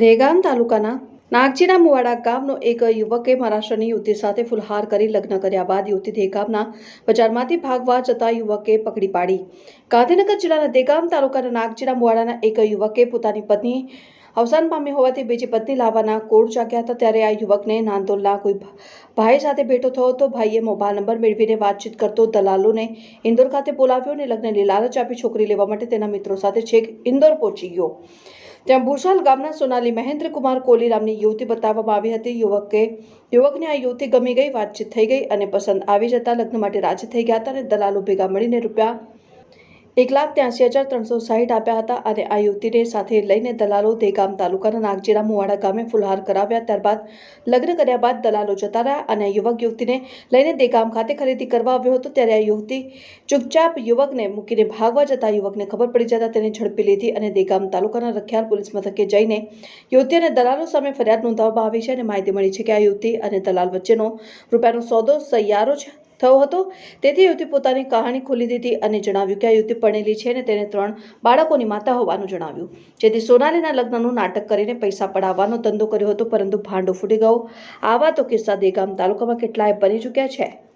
દેગામ તાલુકાના નાગજીના મુવાડા ગામનો એક યુવકે મહારાષ્ટ્રની યુવતી સાથે ફુલહાર કરી લગ્ન કર્યા બાદ યુવતી દેગામના બજારમાંથી ભાગવા જતા યુવકે પકડી પાડી. ગાંધીનગર જિલ્લાના દેગામ તાલુકાના નાગજીના મુવાડાના એક યુવકે પોતાની પત્ની અવસાન પામી હોવાથી બીજી પત્ની લાવવાના કોડ જાગ્યા હતા. ત્યારે આ યુવકને નાંદોલના કોઈ ભાઈ સાથે ભેટો થયો તો ભાઈએ મોબાઈલ નંબર મેળવીને વાતચીત કરતો દલાલોને ઇન્દોર ખાતે બોલાવ્યો અને લગ્નની લાલચ આપી છોકરી લેવા માટે તેના મિત્રો સાથે છેક ઇન્દોર પહોંચી ગયો. ત્યાં ભૂસાલ ગામના સોનાલી મહેન્દ્ર કુમાર કોલી નામની યુવતી બતાવવામાં આવી હતી. યુવકે, યુવકને આ યુવતી ગમી ગઈ, વાતચીત થઈ ગઈ અને પસંદ આવી જતા લગ્ન માટે રાજી થઈ ગયા હતા અને દલાલો ભેગા મળીને રૂપિયા એક લાખ ત્યાંસી હજાર ત્રણસો સાહીઠ આપ્યા હતા. અને આ યુવતીને સાથે લઈને દલાલો દેગામ તાલુકાના નાગજીરા મુવાડા ગામે ફુલહાર કરાવ્યા. ત્યારબાદ લગ્ન કર્યા બાદ દલાલો જતા રહ્યા અને યુવક યુવતીને લઈને દેગામ ખાતે ખરીદી કરવા આવ્યો હતો. ત્યારે આ યુવતી ચૂપચાપ યુવકને મૂકીને ભાગવા જતા યુવકને ખબર પડી જતા તેને ઝડપી લીધી અને દેગામ તાલુકાના રખિયાલ પોલીસ મથકે જઈને યુવતી અને દલાલો સામે ફરિયાદ નોંધાવવામાં આવી છે અને માહિતી મળી છે કે આ યુવતી અને દલાલ વચ્ચેનો રૂપિયાનો સોદો સૈયારો છે. થયો હતો. તેથી યુવતી પોતાની કહાણી ખોલી દીધી અને જણાવ્યું કે આ યુવતી પરણેલી છે અને તેને ત્રણ બાળકોની માતા હોવાનું જણાવ્યું. જેથી સોનાલીના લગ્નનું નાટક કરીને પૈસા પડાવવાનો ધંધો કર્યો હતો, પરંતુ ભાંડો ફૂટી ગયો. આવા તો કિસ્સા દેગામ તાલુકામાં કેટલાય બની ચૂક્યા છે.